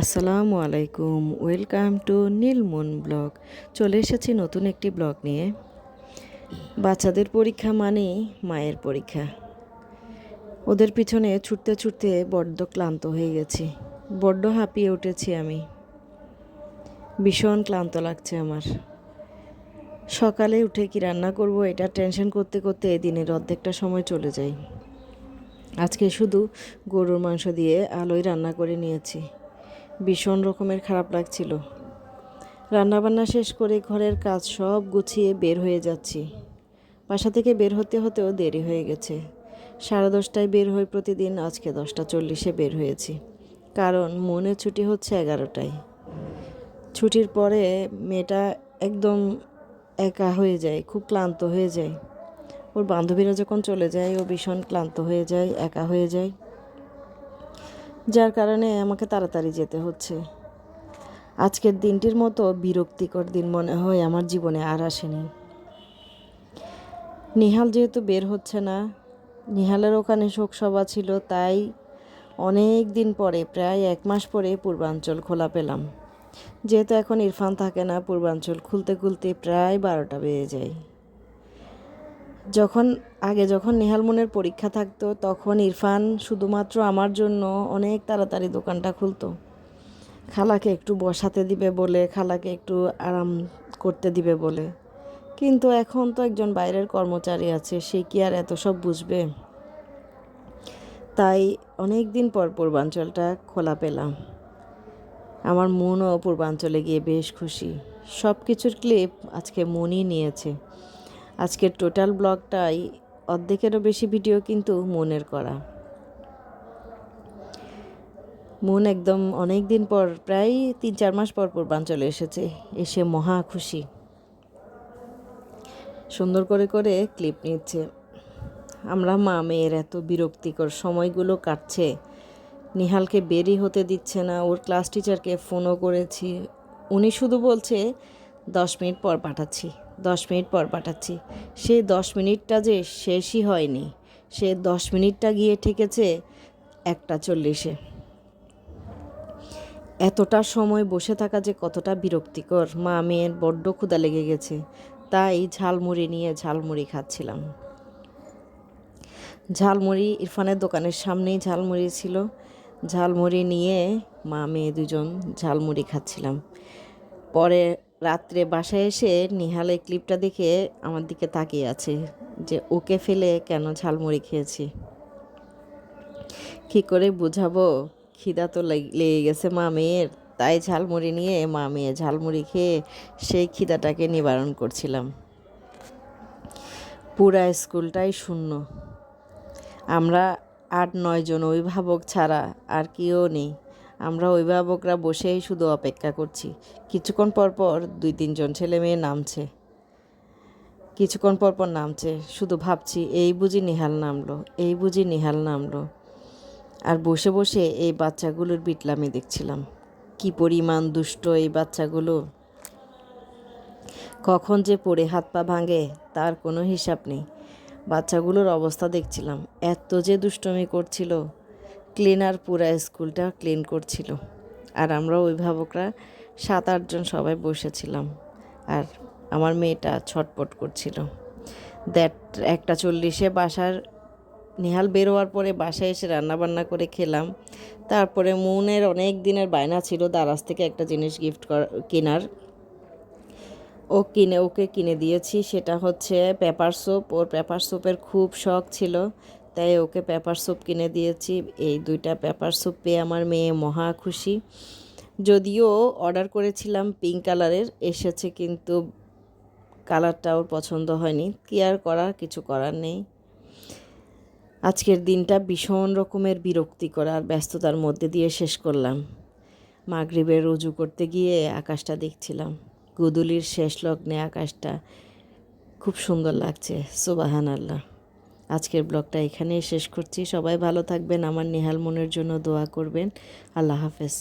আসসালামু আলাইকুম, welcome to Nilmon blog. চলে এসেছি নতুন একটি ব্লগ নিয়ে। বাচ্চাদের পরীক্ষা মানেই মায়ের পরীক্ষা। ওদের পিছনে ছুটতে ছুটতে বড্ড ক্লান্ত হয়ে গেছি। বড্ড হাঁপিয়ে উঠেছি আমি। ভীষণ ক্লান্ত লাগছে আমার। সকালে উঠে কি রান্না করব এটা টেনশন করতে করতে দিনের অর্ধেকটা সময় চলে যায়। আজকে শুধু গরুর মাংস দিয়ে আলোই রান্না করে নিয়েছি। ভীষণ রকমের খারাপ লাগছিল। রান্নাবান্না শেষ করে ঘরের কাজ সব গুছিয়ে বের হয়ে যাচ্ছি। বাসা থেকে বের হতে হতেও দেরি হয়ে গেছে। সাড়ে দশটায় বের হই প্রতিদিন, আজকে দশটা চল্লিশে বের হয়েছি। কারণ মনে ছুটি হচ্ছে এগারোটায়। ছুটির পরে মেয়েটা একদম একা হয়ে যায়, খুব ক্লান্ত হয়ে যায়। ওর বান্ধবীরা যখন চলে যায়, ও ভীষণ ক্লান্ত হয়ে যায়, একা হয়ে যায়। যার কারণে আমাকে তাড়াতাড়ি যেতে হচ্ছে। আজকের দিনটির মতো বিরক্তিকর দিন মনে হয় আমার জীবনে আর আসেনি। নিহাল যেহেতু বের হচ্ছে না, নিহালের ওখানে শোকসভা ছিল, তাই অনেক দিন পরে, প্রায় এক মাস পরে পূর্বাঞ্চল খোলা পেলাম। যেহেতু এখন ইরফান থাকে না, পূর্বাঞ্চল খুলতে খুলতে প্রায় বারোটা বেজে যায়। যখন, আগে যখন নেহাল মনের পরীক্ষা থাকতো, তখন ইরফান শুধুমাত্র আমার জন্য অনেক তাড়াতাড়ি দোকানটা খুলতো। খালাকে একটু বসাতে দিবে বলে, খালাকে একটু আরাম করতে দিবে বলে। কিন্তু এখন তো একজন বাইরের কর্মচারী আছে, সে কি আর এত সব বুঝবে? তাই অনেক দিন পর পূর্বাঞ্চলটা খোলা পেলাম। আমার মনও পূর্বাঞ্চলে গিয়ে বেশ খুশি। সব কিছুর ক্লিপ আজকে মনই নিয়েছে। আজকের টোটাল ব্লগটাই অর্ধেকেরও বেশি ভিডিও কিন্তু মনের করা। মন একদম অনেক দিন পর, প্রায় তিন চার মাস পর পূর্বাঞ্চলে এসেছে, এসে মহা খুশি। সুন্দর করে করে ক্লিপ নিচ্ছে। আমরা মা মেয়ের এত বিরক্তিকর সময়গুলো কাটছে। নিহালকে বেরি হতে দিচ্ছে না, ওর ক্লাস টিচারকে ফোনও করেছি। উনি শুধু বলছে, দশ মিনিট পর পাঠাচ্ছি। দশ মিনিট পর পাঠাচ্ছি। সেই দশ মিনিটটা যে শেষই হয়নি, সে দশ মিনিটটা গিয়ে ঠেকেছে একটা চল্লিশে। এতটা সময় বসে থাকা যে কতটা বিরক্তিকর। মা মেয়ের বড্ড ক্ষুদা লেগে গেছে, তাই ঝালমুড়ি নিয়ে ঝালমুড়ি খাচ্ছিলাম। ঝালমুড়ি ইরফানের দোকানের সামনেই ঝালমুড়ি ছিল। ঝালমুড়ি নিয়ে মা মেয়ে দুজন ঝালমুড়ি খাচ্ছিলাম। পরে রাত্রে বাসায় এসে নিহাল এই ক্লিপটা দেখে আমার দিকে তাকিয়ে আছে, যে ওকে ফেলে কেন ঝালমুড়ি খেয়েছি। কী করে বুঝাবো? খিদা তো লেগে গেছে মা মেয়ের, তাই ঝালমুড়ি নিয়ে মা মেয়ে ঝালমুড়ি খেয়ে সেই খিদাটাকে নিবারণ করছিলাম। পুরা স্কুলটাই শূন্য। আমরা আট নয় জন অভিভাবক ছাড়া আর কেউ নেই। আমরা অভিভাবকরা বসেই শুধু অপেক্ষা করছি। কিছুক্ষণ পর পর দুই তিনজন ছেলে মেয়ে নামছে। কিছুক্ষণ পর পর নামছে। শুধু ভাবছি, এই বুঝি নিহাল নামলো, এই বুঝি নিহাল নামলো। আর বসে বসে এই বাচ্চাগুলোর বিটলামি দেখছিলাম। কি পরিমাণ দুষ্ট এই বাচ্চাগুলো। কখন যে পড়ে হাত পা ভাঙে, তার কোনো হিসাব নেই। বাচ্চাগুলোর অবস্থা দেখছিলাম। এত যে দুষ্টমি করছিল। ক্লিনার পুরা স্কুলটা ক্লিন করছিল। আর আমরা অভিভাবকরা সাত আটজন সবাই বসেছিলাম। আর আমার মেয়েটা ছটপট করছিল। দ্যাট একটা চল্লিশে বাসার নেহাল বেরোয়ার পরে বাসায় এসে রান্নাবান্না করে খেলাম। তারপরে মনের অনেক দিনের বায়না ছিল দারাজ থেকে একটা জিনিস গিফট কেনার। ও কিনে, ওকে কিনে দিয়েছি। সেটা হচ্ছে পেপার সোপ ওর পেপার সোপের খুব শখ ছিল। তাই ওকে পেপার স্যুপ কিনে দিয়েছি। এই দুইটা পেপার স্যুপ পেয়ে আমার মেয়ে মহা খুশি। যদিও অর্ডার করেছিলাম পিঙ্ক কালারের এসেছে কিন্তু কালারটা ওর পছন্দ হয়নি। কি আর করার, কিছু করার নেই। আজকের দিনটা ভীষণ রকমের বিরক্তিকর আর ব্যস্ততার মধ্যে দিয়ে শেষ করলাম। মাগরীবের রুজু করতে গিয়ে আকাশটা দেখছিলাম। গুদুলির শেষ লগ্নে আকাশটা খুব সুন্দর লাগছে সুবাহান আল্লাহ আজকের ব্লগটা এখানেই শেষ করছি। সবাই ভালো থাকবেন। আমার নেহাল মনের জন্য দোয়া করবেন। আল্লাহ হাফেজ।